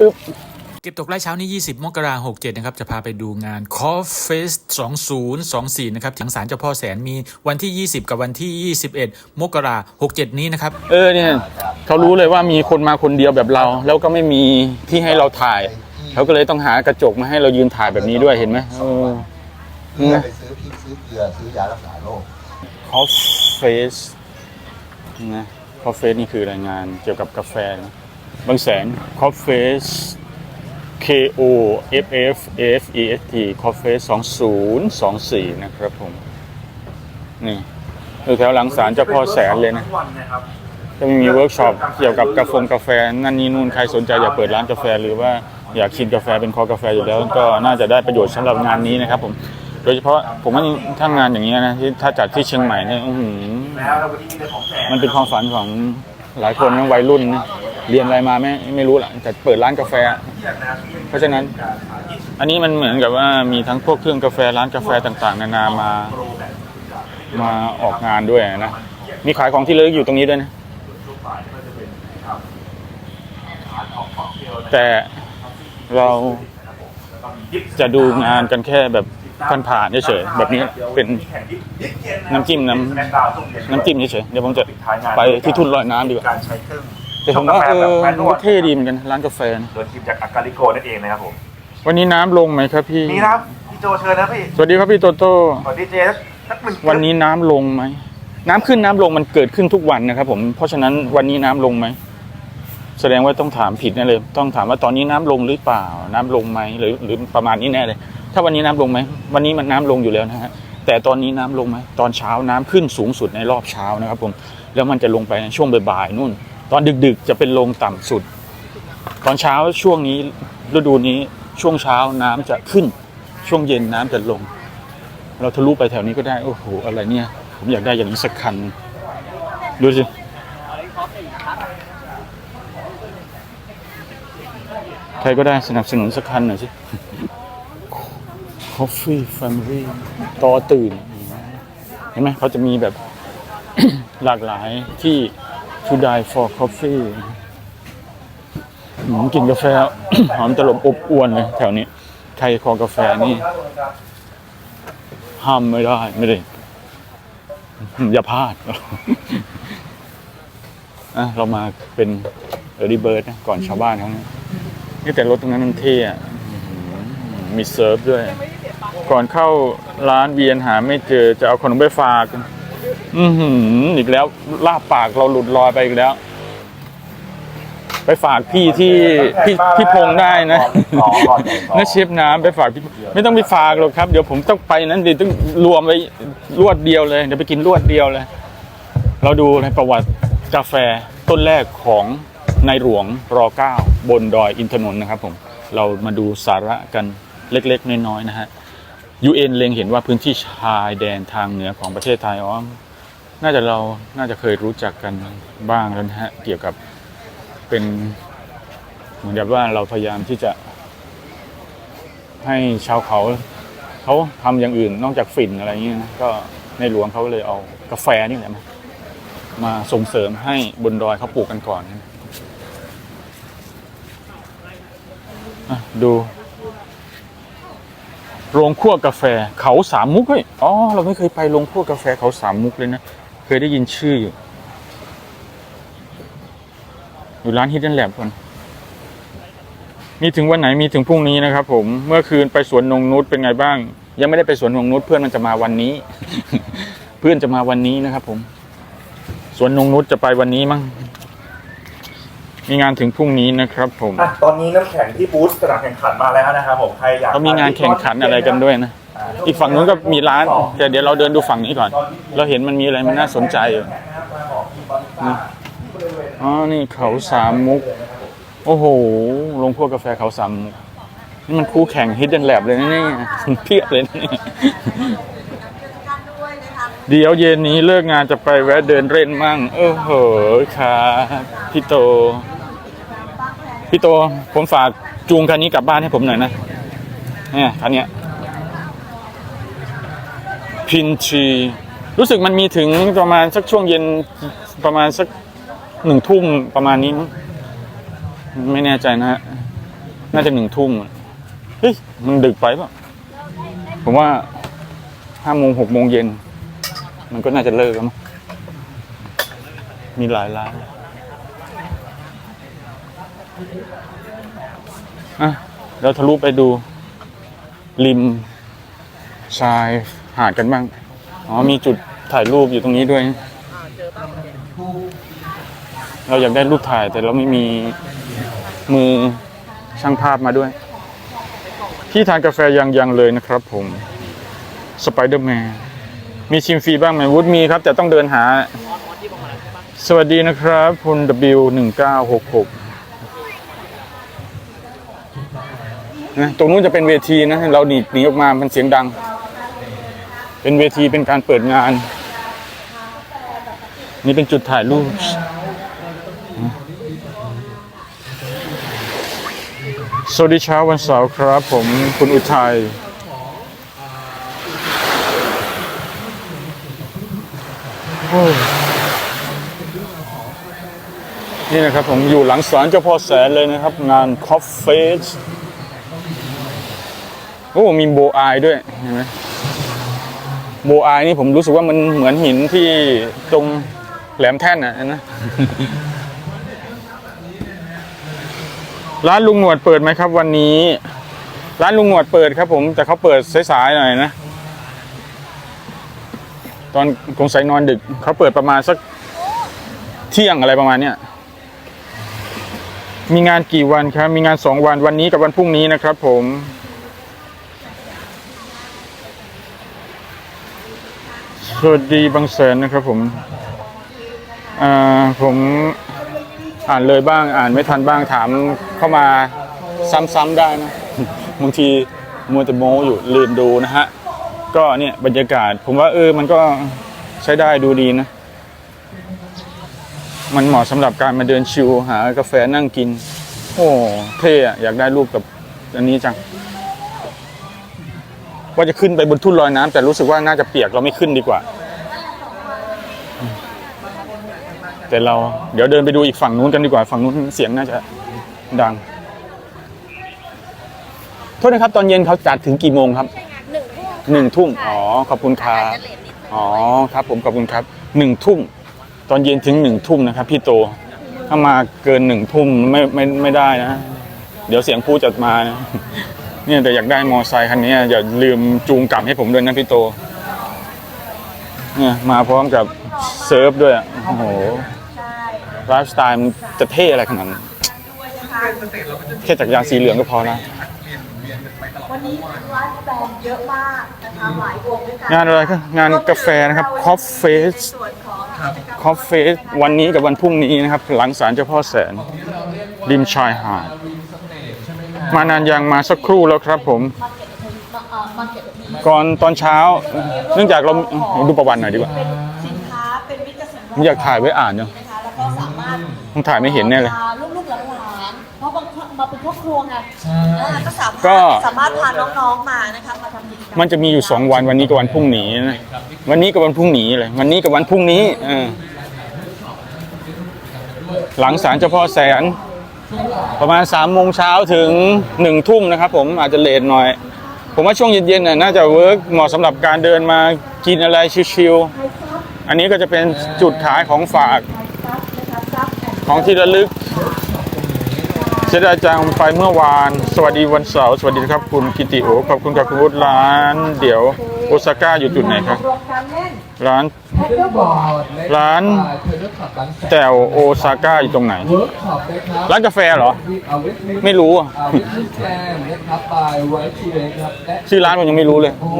อึ๊บเก็บตกไร้เช้านี้ 20 มกราคม 67 นะครับ จะพาไปดูงาน c o f f e s t 2024 นะครับที่ศาลเจ้าพ่อแสนมีวันที่ 20 กับวันที่ 21 มกราคม 67 นี้นะครับ เออเนี่ยเขารู้เลยว่ามีคนมาคนเดียวแบบเรา แล้วก็ไม่มีที่ให้เราถ่าย เขาก็เลยต้องหากระจกมาให้เรายืนถ่ายแบบนี้ด้วยเห็นไหมเออเพื่อไปซื้อพริกซื้อเกลือซื้อยารักษาโรคคอฟเฟสนะคอฟเฟสนี่คือรายงานเกี่ยวกับกาแฟนะ บางแสนคอฟเฟส K O F F F E S T คอฟเฟส2024 นะครับผม นี่อยู่แถวหลังศาลเจ้าพ่อแสนเลยนะ จะมีเวิร์กช็อปเกี่ยวกับกาแฟกาแฟ นั่นนี่นู่นใครสนใจอยากเปิดร้านกาแฟ หรือว่าอยากชิมกาแฟเป็นคอกาแฟอยู่แล้วก็น่าจะได้ประโยชน์สำหรับงานนี้นะครับผมโดยเฉพาะผมว่าถ้างานอย่างนี้ยนะที่ถ้าจัดที่เชียงใหม่เนี่ยอื้อหือมันเป็นความฝันของหลายคนนะวัยรุ่นนะ เรียนอะไรมาไม่ไม่รู้หรอกแต่เปิดร้านกาแฟ เพราะฉะนั้น อันนี้มันเหมือนกับว่ามีทั้งพวกเครื่องกาแฟร้านกาแฟต่างๆ นานามามาออกงานด้วยนะมีขายของที่ระลึกอยู่ตรงนี้ด้วยนะแต่เราจะดูงานกันแค่แบบผ่านๆเฉยๆแบบนี้เป็นน้ำจิ้มน้ำน้ำจิ้มเฉยๆเดี๋ยวผมจะไปที่ทุ่นลอยน้ำดีกว่า การใช้เครื่องแต่ผมว่าเออมันก็เท่ดีเหมือนกันร้านกาแฟนะโดยทีมจากอากาลิโกนั่นเองนะครับผมวันนี้น้ำลงไหมครับพี่นี่นะครับพี่โจเชิญนะพี่สวัสดีครับพี่โตโต้ขอดีเจสักหนึ่งวันนี้น้ำลงไหมน้ำขึ้นน้ำลงมันเกิดขึ้นทุกวันนะครับ ผมเพราะฉะนั้นวันนี้น้ำลงไหมแสดงว่าต้องถามผิดแน่เลย ต้องถามว่าตอนนี้น้ำลงหรือเปล่า น้ำลงไหมหรือหรือประมาณนี้แน่เลย ถ้าวันนี้น้ำลงไหมวันนี้มันน้ำลงอยู่แล้วนะฮะแต่ตอนนี้น้ำลงไหมตอนเช้าน้ำขึ้นสูงสุดในรอบเช้านะครับ ผมแล้วมันจะลงไปในช่วงบ่ายๆนู่น ตอนดึกๆจะเป็นลงต่ำสุด ตอนเช้าช่วงนี้ฤดูนี้ช่วงเช้าน้ำจะขึ้น ช่วงเย็นน้ำจะลง เราทะลุไปแถวนี้ก็ได้ โอ้โห อะไรเนี่ย ผมอยากได้อย่างนี้สักคัน ดูสิใครก็ได้สนับสนุนสักคันหน่อยสิ Coffee Family ต่อตื่น เห็นไหมเขาจะมีแบบหลากหลายที่ to die for coffee ผมกินกาแฟ หอมตลบอบอวนเลยแถวนี้ ใครคอกาแฟนี่ ห้ามไม่ได้ไม่ได้ อย่าพลาดอะเรามาเป็นเออรีเบิร์ดนะก่อนชาวบ้านเขานะนี่แต่รถตรงนั้นมันเท่อะมีเซิร์ฟด้วย ก่อนเข้าร้านเบียนหาไม่เจอจะเอาขนมไปฝาก อือหืออีกแล้วลาบปากเราหลุดลอยไปอีกแล้ว ไปฝากพี่ที่พี่พี่พงษ์ได้นะนะเชฟน้ำไปฝากพี่ไม่ต้องไปฝากหรอกครับ เดี๋ยวผมต้องไปนั้นเดี๋ยวต้องรวมไว้รวดเดียวเลยเดี๋ยวไปกินรวดเดียวเลย เราดูในประวัติกาแฟต้นแรกของในหลวงร9บนดอยอินทนนท์นะครับผมเรามาดูสาระกันเล็ก ๆ น้อยๆนะฮะ UN เล็งเห็นว่าพื้นที่ชายแดนทางเหนือของประเทศไทยอ๋อ น่าจะเราน่าจะเคยรู้จักกันบ้างแล้วนะฮะเกี่ยวกับเป็นเหมือนกับว่าเราพยายามที่จะให้ชาวเขาเขาทำอย่างอื่นนอกจากฝิ่นอะไรเงี้ยนะก็ในหลวงเขาเลยเอากาแฟนี่แหละมามาส่งเสริมให้บนดอยเขาปลูกกันก่อนอะดูโรงคั่วกาแฟเขาสามมุกเฮ้ยอ๋อเราไม่เคยไปโรงคั่วกาแฟเขาสามมุกเลยนะ ยได้ยินชื่ออยู่ อยู่ร้านฮิดเด้นแลบก่อนมีถึงวันไหนมีถึงพรุ่งนี้นะครับผมเมื่อคืนไปสวนนงนุชเป็นไงบ้าง ยังไม่ได้ไปสวนนงนุชเพื่อนมันจะมาวันนี้ เพื่อนจะมาวันนี้นะครับ ผม สวนนงนุชจะไปวันนี้มั้งมีงานถึงพรุ่งนี้นะครับ ผม อะตอนนี้น้ำแข็งที่บูธสนามแข่งขันมาแล้วนะครับผมใครอยากเขามีงานแข่งขันอะไรกันด้วยนะ อีกฝั่งนู้นก็มีร้าน แต่เดี๋ยวเราเดินดูฝั่งนี้ก่อน เราเห็นมันมีอะไรมันน่าสนใจอยู่นี่อ๋อ นี่เขาสามมุก โอ้โหโรงพวกกาแฟเขาสามมุก นี่มันคู่แข่งฮิดเด้นแลบเลยนะเนี่ยเพียบเลยนะเนี่ยเดี๋ยวเย็นนี้เลิกงานจะไปแวะเดินเล่นมั่ง เออเหอะครับพี่โต พี่โต ผมฝากจูงคันนี้กลับบ้านให้ผมหน่อยนะเนี่ยคันเนี้ย พินชีรู้สึกมันมีถึงประมาณสักช่วงเย็นประมาณสักหนึ่งทุ่มประมาณนี้มั้งไม่แน่ใจนะฮะน่าจะหนึ่งทุ่มเฮ้ยมันดึกไปป่ะผมว่าห้าโมงหกโมงเย็น มันก็น่าจะเลิกแล้วมั้งมีหลายร้านอะเราทะลุไปดูริมชาย หาดกันบ้าง อ๋อมีจุดถ่ายรูปอยู่ตรงนี้ด้วย เราอยากได้รูปถ่ายแต่เราไม่มีมือช่างภาพมาด้วย ที่ทานกาแฟยังยังเลยนะครับผมสไปเดอร์แมนมีชิมฟรีบ้างไหมวุฒมีครับ แต่ต้องเดินหา สวัสดีนะครับ คุณ W1966 นะตรงนู้นจะเป็นเวทีนะ เราหนีหนีออกมามันเสียงดัง เป็นเวทีเป็นการเปิดงาน นี่เป็นจุดถ่ายรูปสวัสดีเช้าวันเสาร์ครับ ผมคุณอุทัยนี่นะครับผมอยู่หลังศาลเจ้าพ่อแสนเลยนะครับ งานคอฟเฟสโอ้มีโบอายด้วยเห็นไหม โบอายนี่ผมรู้สึกว่ามันเหมือนหินที่ตรงแหลมแท่นอะนะร้านลุงหนวดเปิดไหมครับ วันนี้ ร้านลุงหนวดเปิดครับ ผมแต่เขาเปิดสายๆหน่อยนะตอนคงใส่นอนดึกเขาเปิดประมาณสักเที่ยงอะไรประมาณเนี้ยมีงานกี่วันครับ มีงานสองวันวันนี้กับวันพรุ่งนี้นะครับ ผม สวัสดีบางแสนนะครับผมอ่าผมอ่านเลยบ้างอ่านไม่ทันบ้างถามเข้ามาซ้ำๆได้นะบางทีมัวแต่โมอยู่ลืมดูนะฮะ ก็เนี่ยบรรยากาศ ผมว่าเออมันก็ใช้ได้ดูดีนะ มันเหมาะสำหรับการมาเดินชิลหากาแฟนั่งกิน โอ้เท่อะอยากได้รูปกับอันนี้จัง ว่าจะขึ้นไปบนทุ่นลอยน้ำแต่รู้สึกว่าน่าจะเปียกเราไม่ขึ้นดีกว่า แต่เราเดี๋ยวเดินไปดูอีกฝั่งนู้นกันดีกว่า ฝั่งนู้นเสียงน่าจะดังโทษนะครับตอนเย็นเขาจัดถึงกี่โมงครับหนึ่งทุ่มหนึ่งทุ่มอ๋อขอบคุณครับอาจจะเลทนิดหน่อยอ๋อครับ ผมขอบคุณครับหนึ่งทุ่มตอนเย็นถึงหนึ่งทุ่มนะครับ พี่โตถ้ามาเกินหนึ่งทุ่มไม่ไม่ไม่ได้นะ เดี๋ยวเสียงพูดจะมานะ เนี่ยแต่อยากได้มอไซค์คันนี้อย่าลืมจูงกลับให้ผมด้วยนะพี่โต เนี่ยมาพร้อมกับเซิร์ฟด้วยอะโอ้โหไลฟ์สไตล์มันจะเท่อะไรขนาดนั้นแค่จักรยานสีเหลืองก็พอแล้ววันนี้ไลฟ์แบนด์เยอะมากนะคะหลายวงด้วยกันงานอะไรครับงานกาแฟนะครับ Coffee ส่วนของกิจกรรมคอฟเฟสวันนี้กับวันพรุ่งนี้นะครับ หลังศาลเจ้าพ่อแสนริมชายหาด มานานยังมาสักครู่แล้วครับผมมาเก็ตทีก่อนตอนเช้า เนื่องจากเราดูประวัติหน่อยดีกว่าเป็นสินค้าเป็นวิกฤตผมอยากถ่ายไว้อ่านเนาะนะคะแล้วก็สามารถผมถ่ายไม่เห็นแน่เลย พาลูกๆหลานๆเพราะบางคนมาเป็นครอบครัวไงอ่าก็สามารถก็ สามารถพาน้องๆมานะคะมาทำกิจกรรมมันจะมีอยู่สองวันวันนี้กับวันพรุ่งนี้นะวันนี้กับวันพรุ่งนี้เลย วันนี้กับวันพรุ่งนี้เออหลังศาลเจ้าพ่อแสน ประมาณสามโมงเช้าถึงหนึ่งทุ่มนะครับผมอาจจะเลทหน่อย ผมว่าช่วงเย็นๆน่ะน่าจะเวิร์กเหมาะสำหรับการเดินมากินอะไรชิวๆอันนี้ก็จะเป็นจุดขายของฝากของที่ระลึกเสียดายจังไปเมื่อวาน สวัสดีวันเสาร์สวัสดีครับคุณกิติโอขอบคุณครับคุณวุฒิร้าน เดี๋ยวโอซาก้าอยู่จุดไหนครับรวมกาน ร้านเทเลบอร์ดและร้านเทเลขับบางแสนแจ่วโอซาก้าอยู่ตรงไหนเวิร์กช็อปนะครับร้านกาแฟเหรอเอาวิทมิไม่รู้อะเอาวิทมิแกนนะครับบายไวท์ทูเดย์ครับและชื่อร้านผมยังไม่รู้เลยโอ้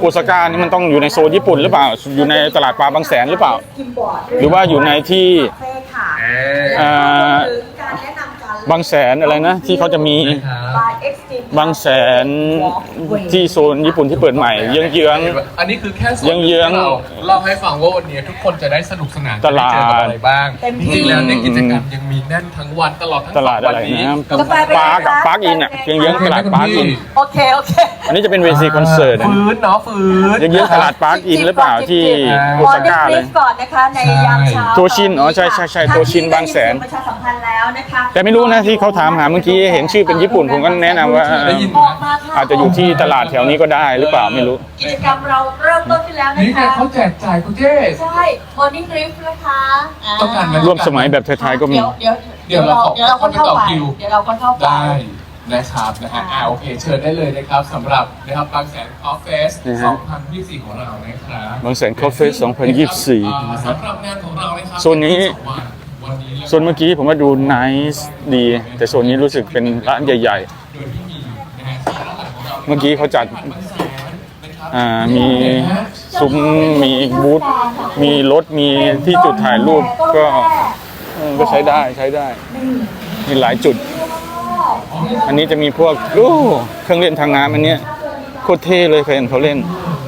โอซาก้านี่มันต้องอยู่ในโซนญี่ปุ่นหรือเปล่า อยู่ในตลาดปลาบางแสนหรือเปล่ากิมบอร์ดหรือว่าอยู่ในที่คาเฟ่ค่ะเอ่อถึงการแนะนำการบางแสนอะไรนะ ที่เขาจะมี บายเอ็กซ์ตรีมบางแสนที่โซนญี่ปุ่นที่เปิดใหม่เยื้องอันนี้คือแค่ส่วนหนึ่งเยื้องๆที่เราเล่าให้ฟังว่าวันนี้ทุกคนจะได้สนุกสนานตลาดจะไเจอกับอะไรบ้างเต็มจที่ริงๆแล้วเนี่ยกิจกรรมยังมีแน่นทั้งวันตลอดทั้งๆตลาดสองอะวันไรนี้นะกาแฟเป็นไงปาร์คอะคะปาร์คอินอะเยื้องๆตลาดปาร์คอินโอเคโอเคอันนี้จะเป็นเวทีคอนเสิร์ตอะฟื้นเนาะฟื้นเยื้องๆตลาดปาร์คอินหรือเปล่าที่โอซาก้าเลยก่อนนะคะในยามเช้าโทชินอ๋อใช่ใช่ใช่โทชินบางแสนประชาสัมพันธ์แล้วนะคะแต่ไม่รู้นะนะที่เขาถามหาเมื่อกี้เห็นชื่อเป็นญี่ปุ่นผมก็แนะนำว่าได้ยิน ออกมาค่ะอาจจะอยู่ที่ตลาดแถวนี้ก็ได้หรือเปล่าไม่รู้ กิจกรรมเราเริ่มต้นขึ้นแล้วนะนี่ไงคะเขาแจกจ่ายคุณเจใช่ morning drift นะคะาต้องการไหมร่วมสมัยแบบไทยๆก็มี เดี๋ยวเดี๋ยวเดี๋ยวเราขอเดี๋ยวเราก็เข้าไปเข้าไปต่อคิว เดี๋ยวเราก็เข้าไป ได้นะครับนะฮะอ่าโอเคเชิญได้เลยนะครับสำหรับนะครับบางแสนออฟเฟสนะฮะ2024 ของเรานะครับบางแสน Coffee 2024อ่าสำหรับงานของเรานะครับโซนนี้ วันนี้โซนเมื่อกี้ผมว่าดู nice ดี แต่โซนนี้รู้สึกเป็นร้านใหญ่โเราๆเมื่อกี้เขาจัดบางแสนนะครับอ่ามีซุ้มมีบูธมีรถมีที่จุดถ่ายรูปก็เออก็ใช้ได้ใช้ได้ มีหลายจุด อันนี้จะมีพวกโอ้เครื่องเล่นทางน้ำอันเนี้ยโคตรเท่เลยเคยเห็นเขาเล่น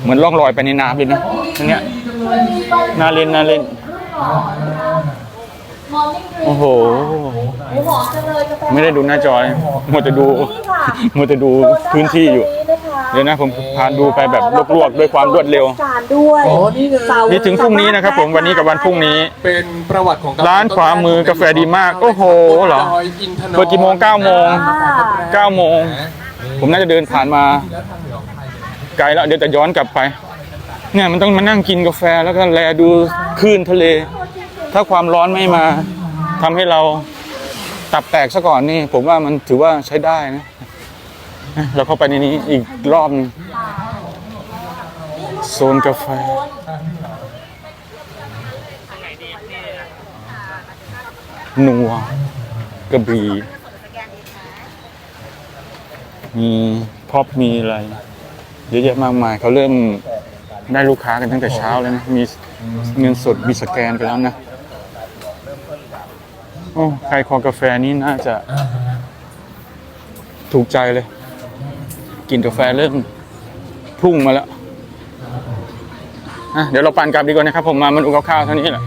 เหมือนล่องลอยไปในน้ำเลยนะอันเนี้ยน่าเล่นน่าเล่น morning drift โอ้โหหมูหอมจังเลยกาแฟไม่ได้ดูหน้าจอยมัวแต่ดูนี่ค่ะมัวแต่ดูพื้นที่อยู่เดี๋ยวนะผมพาดูไปแบบลวกๆด้วยความรวดเร็ว การด้วยอ๋อนี่ไงเสานี่ถึงพรุ่งนี้นะครับผมวันนี้กับวันพรุ่งนี้ เป็นประวัติของกแฟร้านขวามือกาแฟดีมากโอ้โหเหรอดยอินทนนท์เปิดกี่โมงเก้าโมงอ่เก้าโมง ผมน่าจะเดินผ่านมาแล้วทางเหนือของไทยเนี่ยไกลแล้วเดี๋ยวจะย้อนกลับไป เนี่ยมันต้องมานั่งกินกาแฟแล้วก็แลดูคลื่นทะเล ถ้าความร้อนไม่มาทำให้เราตับแตกซะก่อนนี่ ผมว่ามันถือว่าใช้ได้นะเราเข้าไปในนี้อีกรอบนึงโซนกาแฟนัวกระบี่มีพอบมีอะไรเยอะแยะมากมายเขาเริ่มได้ลูกค้ากันตั้งแต่เช้าแล้วนะ มีเงินสดมีสแกนกันแล้วนะ โอ้ใครคอกาแฟนี่น่าจะถูกใจเลยกินกาแฟเริ่มพุ่งมาแล้วเดี๋ยวเราปั่นกลับดีกว่านะครับ ผมมามันดูคร่าวเท่านี้แหละ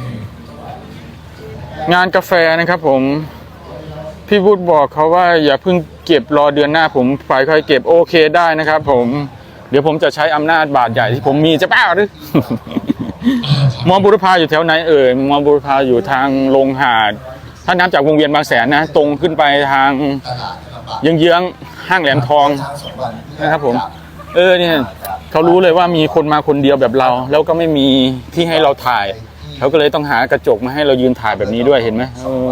งานกาแฟนะครับ ผม พี่วุฒิบอกเขาว่าอย่าเพิ่งเก็บรอเดือนหน้า ผมฝ่ายค่อยเก็บโอเคได้นะครับ ผมเดี๋ยวผมจะใช้อำนาจบาทใหญ่ที่ผมมีจะปล่าหรือมอบุรพาอยู่แถวไหนเอ่ยมอบุรพาอยู่ทางลงหาด ถ้านับจากวงเวียนบางแสนนะ ตรงขึ้นไปทางตลาดลำบากเยื้องๆห้างแหลมทองทางสองวันเพื่อนะครับผมจับเออเนี่ยเขารู้เลยว่ามีคนมาคนเดียวแบบเรา แล้วก็ไม่มีที่ให้เราถ่ายเขาก็เลยต้องหากระจกมาให้เรายืนถ่ายแบบนี้ด้วยเห็นไหมเออ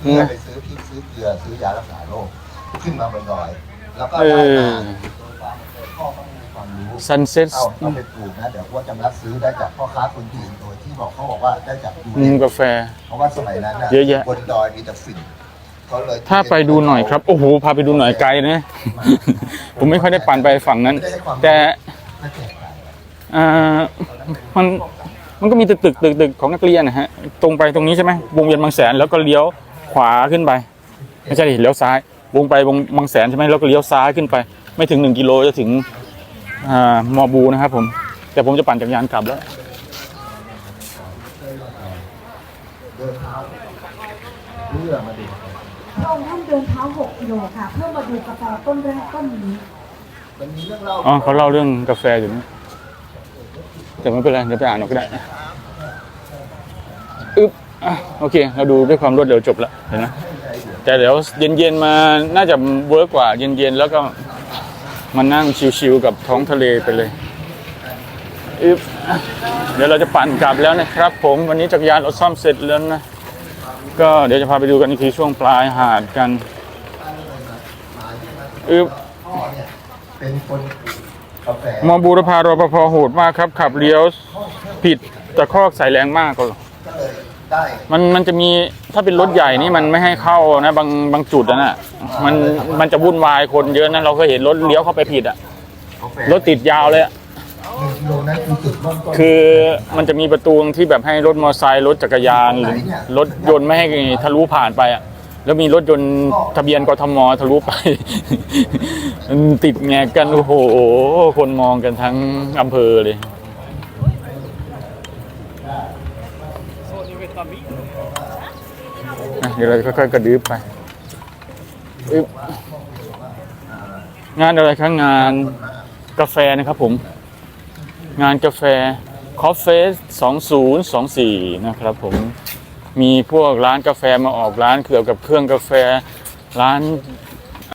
เพื่อไปซื้อพริกซื้อเกลือซื้อยารักษาโรคขึ้นมาบนดอย แล้วก็เอได้อมาพ่อต้องมี ความรู้ซันเซ็ตเอาเอาไปปลูกนะ เดี๋ยวว่าจะรับซื้อได้จากพ่อค้าคนจีนโดยที่บอกเขาบอกว่าได้จากดูมุมกาแฟ เพราะว่าสมัยนั้นน่เยอะแยะ บนดอยมีแต่ฝิ่นเขาเลยถ้าไปดูหน่อยครับ โอ้โห พาไปดูหน่อยไกลนะ ผมไม่ค่อยได้ปั่นไปฝั่งนั้น แต่ไม่แจกจ่ายอ่ามันมันก็มีตึกตึกตึกตึกของนักเรียนนะฮะ ตรงไปตรงนี้ใช่ไหมวงเวียนบางแสนแล้วก็เลี้ยวขวาขึ้นไป ไม่ใช่ดิเลี้ยวซ้าย วงไปวงบางแสนใช่ไหมแล้วก็เลี้ยวซ้ายขึ้นไป ไม่ถึงหนึ่งกิโลจะถึงอ่า มอบูนะครับผม แต่ผมจะปั่นจักรยานกลับแล้วเพื่อมาดูพระองค์ท่านเดินเท้า6กิโลค่ะ เพื่อมาดูกาแฟต้นแรกต้นนี้มันมีเรื่องเล่าอ๋อเขาเล่าเรื่องกาแฟอยู่นี่แต่ไม่เป็นไรเดี๋ยวไปอ่านเอาก็ได้อึ๊บอะโอเค เราดูด้วยความรวดเร็วจบแล้วเห็นไหมแต่เดี๋ยวเย็นๆมาน่าจะเวิร์กกว่าเย็นๆแล้วก็ มานั่งชิวๆกับท้องทะเลไปเลยอึบเดี๋ยวเราจะปั่นกลับแล้วนะครับ ผมวันนี้จักรยานเราซ่อมเสร็จแล้วนะ ก็เดี๋ยวจะพาไปดูกันอีกทีช่วงปลายหาดกันอึ๊บพ่อเนี่ยเป็นคนกาแฟมอบูรพารปภโหดมากครับ ขับเลี้ยวผิดตะคอกใส่แรงมากก็เลยมันมันจะมีถ้าเป็นรถใหญ่นี่มันไม่ให้เข้านะ บางบางจุดนะน่ะ มันมันจะวุ่นวายคนเยอะนะเราเคยเห็นรถเลี้ยวเข้าไปผิดอะกาแฟรถติดยาวเลยอะหนึ่งกิโลนั้นคือจุดเริ่มต้นคือมันจะมีประตูที่แบบให้รถมอเตอร์ไซค์รถจักรยานหรือรถยนต์ไม่ให้ทะลุผ่านไปอะแล้วมีรถยนต์ทะเบียนกทมทะลุไปมันติดแงกกันโอ้โห คนมองกันทั้งอำเภอเลยอะเดี๋ยวเราค่อยๆกระดึบไปอึ๊บ งานอะไรครับงานกาแฟนะครับผม งานกาแฟคอฟเฟส2024 นะครับผม มีพวกร้านกาแฟมาออกร้านเกี่ยวกับเครื่องกาแฟ ร้าน